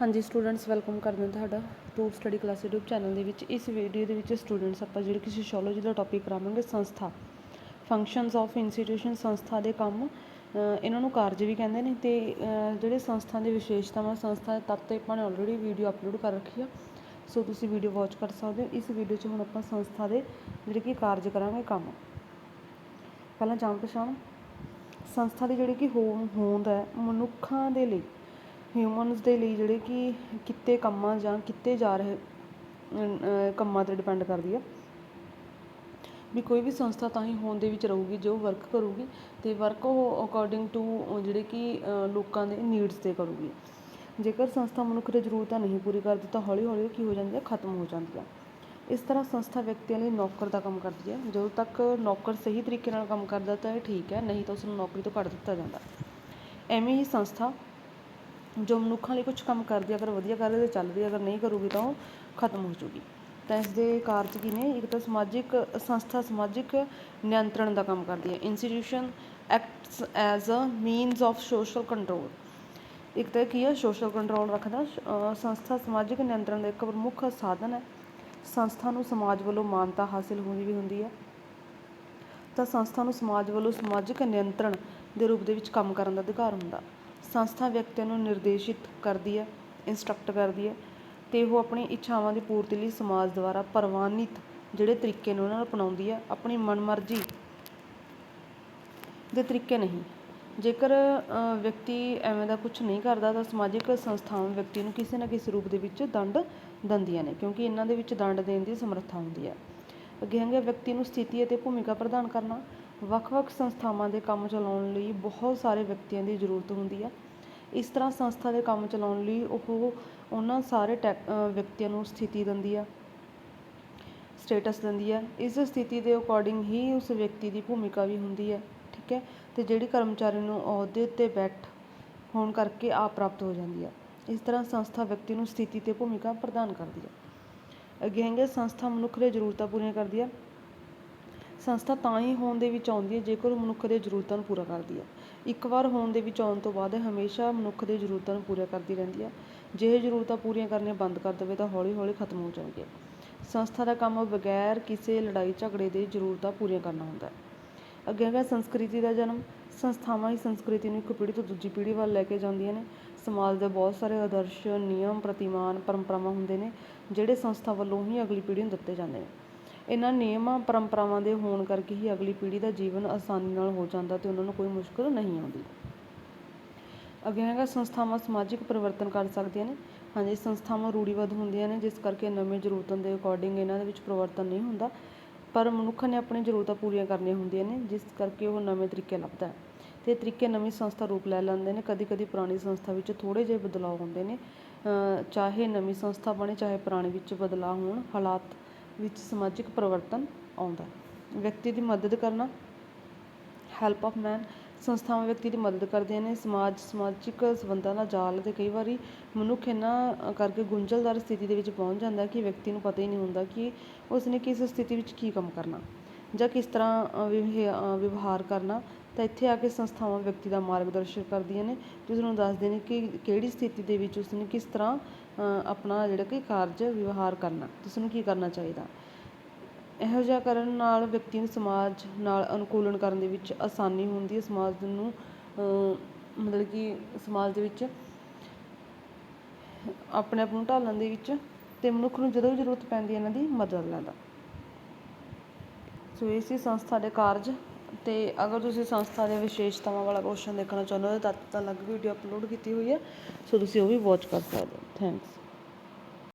ਹਾਂਜੀ students welcome ਕਰਦੇ ਹਾਂ ਤੁਹਾਡਾ to study class YouTube channel ਦੇ ਵਿੱਚ। ਇਸ ਵੀਡੀਓ ਦੇ ਵਿੱਚ ਸਟੂਡੈਂਟਸ ਆਪਾਂ ਜਿਹੜੇ ਕਿ ਸੋਸ਼ੀਓਲੋਜੀ ਦਾ ਟੌਪਿਕ ਕਰਾਵਾਂਗੇ, ਸੰਸਥਾ। ਫੰਕਸ਼ਨਸ ਆਫ ਇੰਸਟੀਟਿਊਸ਼ਨ ਸੰਸਥਾ ਦੇ ਕੰਮ। ਇਹਨਾਂ ਨੂੰ ਕਾਰਜ ਵੀ ਕਹਿੰਦੇ ਨੇ ਤੇ ਜਿਹੜੇ ਸੰਸਥਾ ਦੀ ਵਿਸ਼ੇਸ਼ਤਾਵਾਂ, ਸੰਸਥਾ ਦੇ ਤੱਤ ਤੇ ਆਪਾਂ ਨੇ ਆਲਰੇਡੀ ਵੀਡੀਓ ਅਪਲੋਡ ਕਰ ਰੱਖੀ ਆ। ਸੋ ਤੁਸੀਂ ਵੀਡੀਓ ਵਾਚ ਕਰ ਸਕਦੇ ਹੋ। ਇਸ ਵੀਡੀਓ 'ਚ ਹੁਣ ਆਪਾਂ ਸੰਸਥਾ ਦੇ ਜਿਹੜੇ ਕਿ ਕਾਰਜ ਕਰਾਂਗੇ, ਕੰਮ। ਪਹਿਲਾਂ ਜਾਣ ਪਛਾਣ ਸੰਸਥਾ ਦੀ ਜਿਹੜੀ ਕਿ ਹੋ ਹੋਂਦ ਹੈ, ਮਨੁੱਖਾਂ ਦੇ ਲਈ ਹਿਊਮਨਸ ਦੇ ਲਈ ਜਿਹੜੇ ਕਿ ਕਿੱਤੇ ਕੰਮਾਂ ਜਾਂ ਕਿੱਤੇ ਜਾ ਰਹੇ ਕੰਮਾਂ ਤੇ ਡਿਪੈਂਡ ਕਰਦੀ ਆ। ਵੀ ਕੋਈ ਵੀ ਸੰਸਥਾ ਤਾਂ ਹੀ ਹੋਂਦ ਦੇ ਵਿੱਚ ਰਹੂਗੀ, ਜੋ ਵਰਕ ਕਰੂਗੀ ਅਤੇ ਵਰਕ ਉਹ ਅਕੋਰਡਿੰਗ ਟੂ ਜਿਹੜੇ ਕਿ ਲੋਕਾਂ ਦੇ ਨੀਡਸ ਤੇ ਕਰੂਗੀ। ਜੇਕਰ ਸੰਸਥਾ ਮਨੁੱਖ ਦੀ ਜ਼ਰੂਰਤਾਂ ਨਹੀਂ ਪੂਰੀ ਕਰਦੀ ਤਾਂ ਹੌਲੀ ਹੌਲੀ ਉਹ ਕੀ ਹੋ ਜਾਂਦੀ ਹੈ ਖਤਮ ਹੋ ਜਾਂਦੀ ਆ। ਇਸ ਤਰ੍ਹਾਂ ਸੰਸਥਾ ਵਿਅਕਤੀਆਂ ਲਈ ਨੌਕਰ ਦਾ ਕੰਮ ਕਰਦੀ ਹੈ ਜਦੋਂ ਤੱਕ ਨੌਕਰ ਸਹੀ ਤਰੀਕੇ ਨਾਲ ਕੰਮ ਕਰਦਾ ਤਾਂ ਇਹ ਠੀਕ ਹੈ, ਨਹੀਂ ਤਾਂ ਉਸ ਨੂੰ ਨੌਕਰੀ ਤੋਂ ਕੱਢ ਦਿੱਤਾ ਜਾਂਦਾ। ਐਵੇਂ ਹੀ ਸੰਸਥਾ ਜੋ ਮਨੁੱਖਾਂ ਲਈ ਕੁਝ ਕੰਮ ਕਰਦੀ ਅਗਰ ਵਧੀਆ ਕਰ ਰਹੀ ਤਾਂ ਚੱਲ ਰਹੀ ਅਗਰ ਨਹੀਂ ਕਰੂਗੀ ਤਾਂ ਉਹ ਖਤਮ ਹੋ ਜੂਗੀ। ਤਾਂ ਇਸ ਦੇ ਕਾਰਜ ਕੀ ਨੇ? ਇੱਕ ਤਾਂ ਸਮਾਜਿਕ ਸੰਸਥਾ ਸਮਾਜਿਕ ਨਿਯੰਤਰਣ ਦਾ ਕੰਮ ਕਰਦੀ ਹੈ। Institution acts as a means of social control ਇੱਕ ਤਾਂ ਕੀ ਹੈ? ਸੋਸ਼ਲ ਕੰਟਰੋਲ ਰੱਖਦਾ। ਸੰਸਥਾ ਸਮਾਜਿਕ ਨਿਯੰਤਰਣ ਦਾ ਇੱਕ ਪ੍ਰਮੁੱਖ ਸਾਧਨ ਹੈ। ਸੰਸਥਾ ਨੂੰ ਸਮਾਜ ਵੱਲੋਂ ਮਾਨਤਾ ਹਾਸਿਲ ਹੋਣੀ ਵੀ ਹੁੰਦੀ ਹੈ। ਤਾਂ ਸੰਸਥਾ ਨੂੰ ਸਮਾਜ ਵੱਲੋਂ ਸਮਾਜਿਕ ਨਿਯੰਤਰਣ ਦੇ ਰੂਪ ਦੇ ਵਿੱਚ ਕੰਮ ਕਰਨ ਦਾ ਅਧਿਕਾਰ ਹੁੰਦਾ। ਸੰਸਥਾ ਵਿਅਕਤੀਆਂ ਨੂੰ ਨਿਰਦੇਸ਼ਿਤ ਕਰਦੀ ਹੈ ਇੰਸਟਰਕਟ ਕਰਦੀ ਹੈ ਤੇ ਉਹ ਆਪਣੀ ਇੱਛਾਵਾਂ ਦੀ ਪੂਰਤੀ ਲਈ ਸਮਾਜ ਦੁਆਰਾ ਪ੍ਰਵਾਨਿਤ ਜਿਹੜੇ ਤਰੀਕੇ ਨੇ ਉਹਨਾਂ ਨੂੰ ਅਪਣਾਉਂਦੀ ਹੈ ਆਪਣੀ ਮਨਮਰਜ਼ੀ ਦੇ ਤਰੀਕੇ ਨਹੀਂ। ਜੇਕਰ ਅ, ਵਿਅਕਤੀ ਐਵੇਂ ਦਾ ਕੁਝ ਨਹੀਂ ਕਰਦਾ ਤਾਂ ਸਮਾਜਿਕ ਸੰਸਥਾਵਾਂ ਵਿਅਕਤੀ ਨੂੰ ਕਿਸੇ ਨਾ ਕਿਸੇ ਰੂਪ ਦੇ ਵਿੱਚ ਦੰਡ ਦਿੰਦੀਆਂ ਨੇ ਕਿਉਂਕਿ ਇਹਨਾਂ ਦੇ ਵਿੱਚ ਦੰਡ ਦੇਣ ਦੀ ਸਮਰੱਥਾ ਹੁੰਦੀ ਹੈ। ਅੱਗੇ ਹੈਗਾ ਵਿਅਕਤੀ ਨੂੰ ਸਥਿਤੀ ਅਤੇ ਭੂਮਿਕਾ ਪ੍ਰਦਾਨ ਕਰਨਾ ਵੱਖ-ਵੱਖ ਸੰਸਥਾਵਾਂ ਦੇ ਕੰਮ ਚਲਾਉਣ ਲਈ ਬਹੁਤ ਸਾਰੇ ਵਿਅਕਤੀਆਂ ਦੀ ਜ਼ਰੂਰਤ ਹੁੰਦੀ ਹੈ ਇਸ ਤਰ੍ਹਾਂ ਸੰਸਥਾ ਦੇ ਕੰਮ ਚਲਾਉਣ ਲਈ ਉਹ ਉਹਨਾਂ ਸਾਰੇ ਟੈਕ- ਵਿਅਕਤੀਆਂ ਨੂੰ ਸਥਿਤੀ ਦਿੰਦੀ ਆ, ਸਟੇਟਸ ਦਿੰਦੀ ਹੈ ਇਸ ਸਥਿਤੀ ਦੇ ਅਕੋਰਡਿੰਗ ਹੀ ਉਸ ਵਿਅਕਤੀ ਦੀ ਭੂਮਿਕਾ ਵੀ ਹੁੰਦੀ ਹੈ ਠੀਕ ਹੈ? ਤੇ ਜਿਹੜੀ ਕਰਮਚਾਰੀ ਨੂੰ ਅਹੁਦੇ ਤੇ ਬੈਠ ਹੋਣ ਕਰਕੇ ਆ ਪ੍ਰਾਪਤ ਹੋ ਜਾਂਦੀ ਹੈ ਇਸ ਤਰ੍ਹਾਂ ਸੰਸਥਾ ਵਿਅਕਤੀ ਨੂੰ ਸਥਿਤੀ ਤੇ ਭੂਮਿਕਾ ਪ੍ਰਦਾਨ ਕਰਦੀ ਹੈ ਅੱਗੇ ਹੈਗੇ ਸੰਸਥਾ ਮਨੁੱਖ ਦੀਆਂ ਜ਼ਰੂਰਤਾਂ ਪੂਰੀਆਂ ਕਰਦੀ ਹੈ ਸੰਸਥਾ ਤਾਂ ਹੀ ਹੋਂਦ ਦੇ ਵਿੱਚ ਆਉਂਦੀ ਹੈ ਜੇਕਰ ਉਹ ਮਨੁੱਖ ਦੀਆਂ ਜ਼ਰੂਰਤਾਂ ਨੂੰ ਪੂਰਾ ਕਰਦੀ ਹੈ। ਇੱਕ ਵਾਰ ਹੋਂਦ ਦੇ ਵਿੱਚ ਆਉਣ ਤੋਂ ਬਾਅਦ ਹਮੇਸ਼ਾ ਮਨੁੱਖ ਦੀਆਂ ਜ਼ਰੂਰਤਾਂ ਨੂੰ ਪੂਰਾ ਕਰਦੀ ਰਹਿੰਦੀ ਹੈ। ਜੇ ਇਹ ਜ਼ਰੂਰਤਾਂ ਪੂਰੀਆਂ ਕਰਨੀਆਂ ਬੰਦ ਕਰ ਦੇਵੇ ਤਾਂ ਹੌਲੀ ਹੌਲੀ ਖਤਮ ਹੋ ਜਾਣਗੀਆਂ ਸੰਸਥਾ ਦਾ ਕੰਮ ਬਗੈਰ ਕਿਸੇ ਲੜਾਈ ਝਗੜੇ ਦੇ ਜ਼ਰੂਰਤਾਂ ਪੂਰੀਆਂ ਕਰਨਾ ਹੁੰਦਾ ਹੈ। ਅੱਗੇ ਹੈਗਾ ਸੰਸਕ੍ਰਿਤੀ ਦਾ ਜਨਮ। ਸੰਸਥਾਵਾਂ ਹੀ ਸੰਸਕ੍ਰਿਤੀ ਨੂੰ ਇੱਕ ਪੀੜ੍ਹੀ ਤੋਂ ਦੂਜੀ ਪੀੜ੍ਹੀ ਵੱਲ ਲੈ ਕੇ ਜਾਂਦੀਆਂ ਨੇ। ਸਮਾਜ ਦੇ ਬਹੁਤ ਸਾਰੇ ਆਦਰਸ਼, ਨਿਯਮ, ਪ੍ਰਤੀਮਾਨ, ਪਰੰਪਰਾਵਾਂ ਹੁੰਦੇ ਨੇ, ਜਿਹੜੇ ਸੰਸਥਾ ਵੱਲੋਂ ਹੀ ਅਗਲੀ ਪੀੜ੍ਹੀ ਨੂੰ ਦਿੱਤੇ ਜਾਂਦੇ ਨੇ। ਇਹਨਾਂ ਨਿਯਮਾਂ, ਪਰੰਪਰਾਵਾਂ ਦੇ ਹੋਣ ਕਰਕੇ ਹੀ ਅਗਲੀ ਪੀੜ੍ਹੀ ਦਾ ਜੀਵਨ ਆਸਾਨੀ ਨਾਲ ਹੋ ਜਾਂਦਾ ਅਤੇ ਉਹਨਾਂ ਨੂੰ ਕੋਈ ਮੁਸ਼ਕਲ ਨਹੀਂ ਆਉਂਦੀ। ਅੱਗੇ ਹੈਗਾ, ਸੰਸਥਾਵਾਂ ਸਮਾਜਿਕ ਪਰਿਵਰਤਨ ਕਰ ਸਕਦੀਆਂ ਨੇ। ਹਾਂਜੀ, ਸੰਸਥਾਵਾਂ ਰੂੜੀਵਾਦ ਹੁੰਦੀਆਂ ਨੇ, ਜਿਸ ਕਰਕੇ ਨਵੇਂ ਜ਼ਰੂਰਤਾਂ ਦੇ ਅਕੋਰਡਿੰਗ ਇਹਨਾਂ ਦੇ ਵਿੱਚ ਪਰਿਵਰਤਨ ਨਹੀਂ ਹੁੰਦਾ। ਪਰ ਮਨੁੱਖ ਨੇ ਆਪਣੀ ਜ਼ਰੂਰਤਾਂ ਪੂਰੀਆਂ ਕਰਨੀਆਂ ਹੁੰਦੀਆਂ ਨੇ, ਜਿਸ ਕਰਕੇ ਉਹ ਨਵੇਂ ਤਰੀਕੇ ਲੱਭਦਾ ਹੈ। ਤੇ ਇਹ ਤਰੀਕੇ ਨਵੀਂ ਸੰਸਥਾ ਰੂਪ ਲੈ ਲੈਂਦੇ ਨੇ। ਕਦੀ ਕਦੀ ਪੁਰਾਣੀ ਸੰਸਥਾ ਵਿੱਚ ਥੋੜ੍ਹੇ ਜਿਹੇ ਬਦਲਾਅ ਹੁੰਦੇ ਨੇ। ਚਾਹੇ ਨਵੀਂ ਸੰਸਥਾ ਬਣੇ, ਚਾਹੇ ਪੁਰਾਣੀ ਵਿੱਚ ਬਦਲਾਅ ਹੋਣ, ਹਾਲਾਤ ਵਿੱਚ ਸਮਾਜਿਕ ਪਰਿਵਰਤਨ ਆਉਂਦਾ ਵਿਅਕਤੀ ਦੀ ਮਦਦ ਕਰਨਾ ਹੈਲਪ ਆਫ ਮੈਨ ਸੰਸਥਾਵਾਂ ਵਿਅਕਤੀ ਦੀ ਮਦਦ ਕਰਦੀਆਂ ਨੇ, ਸਮਾਜ, ਸਮਾਜਿਕ ਸੰਬੰਧਾਂ ਦਾ ਜਾਲ ਅਤੇ ਕਈ ਵਾਰੀ ਮਨੁੱਖ ਇਹਨਾਂ ਕਰਕੇ ਗੁੰਝਲਦਾਰ ਸਥਿਤੀ ਦੇ ਵਿੱਚ ਪਹੁੰਚ ਜਾਂਦਾ ਕਿ ਵਿਅਕਤੀ ਨੂੰ ਪਤਾ ਹੀ ਨਹੀਂ ਹੁੰਦਾ ਕਿ ਉਸਨੇ ਕਿਸ ਸਥਿਤੀ ਵਿੱਚ ਕੀ ਕੰਮ ਕਰਨਾ। ਜਾਂ ਕਿਸ ਤਰ੍ਹਾਂ ਅ, ਵਿਵਹਾਰ ਕਰਨਾ ਤਾਂ ਇੱਥੇ ਆ ਕੇ ਸੰਸਥਾਵਾਂ ਵਿਅਕਤੀ ਦਾ ਮਾਰਗਦਰਸ਼ਨ ਕਰਦੀਆਂ ਨੇ। ਤੇ ਉਸਨੂੰ ਦੱਸਦੇ ਨੇ ਕਿ ਕਿਹੜੀ ਸਥਿਤੀ ਦੇ ਵਿੱਚ ਉਸਨੇ ਕਿਸ ਤਰ੍ਹਾਂ ਆਪਣਾ ਜਿਹੜਾ ਕਿ ਕਾਰਜ ਵਿਵਹਾਰ ਕਰਨਾ। ਤੇ ਉਸਨੂੰ ਕੀ ਕਰਨਾ ਚਾਹੀਦਾ? ਇਹੋ ਜਿਹਾ ਕਰਨ ਨਾਲ ਵਿਅਕਤੀ ਨੂੰ ਸਮਾਜ ਨਾਲ ਅਨੁਕੂਲਨ ਕਰਨ ਦੇ ਵਿੱਚ ਆਸਾਨੀ ਹੁੰਦੀ ਹੈ। ਸਮਾਜ ਨੂੰ ਮਤਲਬ ਕਿ ਸਮਾਜ ਦੇ ਵਿੱਚ ਆਪਣੇ ਆਪ ਨੂੰ ਢਾਲਣ ਦੇ ਵਿੱਚ ਅਤੇ ਮਨੁੱਖ ਨੂੰ ਜਦੋਂ ਵੀ ਜ਼ਰੂਰਤ ਪੈਂਦੀ ਹੈ ਇਹਨਾਂ ਦੀ ਮਦਦ ਲੈਂਦਾ। ਸੋ ਇਹ ਸੀ ਸੰਸਥਾ ਦੇ ਕਾਰਜ ਅਤੇ ਅਗਰ ਤੁਸੀਂ ਸੰਸਥਾ ਦੇ ਵਿਸ਼ੇਸ਼ਤਾਵਾਂ ਵਾਲਾ ਕੁਐਸਚਨ ਦੇਖਣਾ ਚਾਹੁੰਦੇ ਹੋ ਤਾਂ ਤਾਂ ਅਲੱਗ ਵੀਡੀਓ ਅਪਲੋਡ ਕੀਤੀ ਹੋਈ ਹੈ। ਸੋ ਤੁਸੀਂ ਉਹ ਵੀ ਵਾਚ ਕਰ ਸਕਦੇ ਹੋ। ਥੈਂਕਸ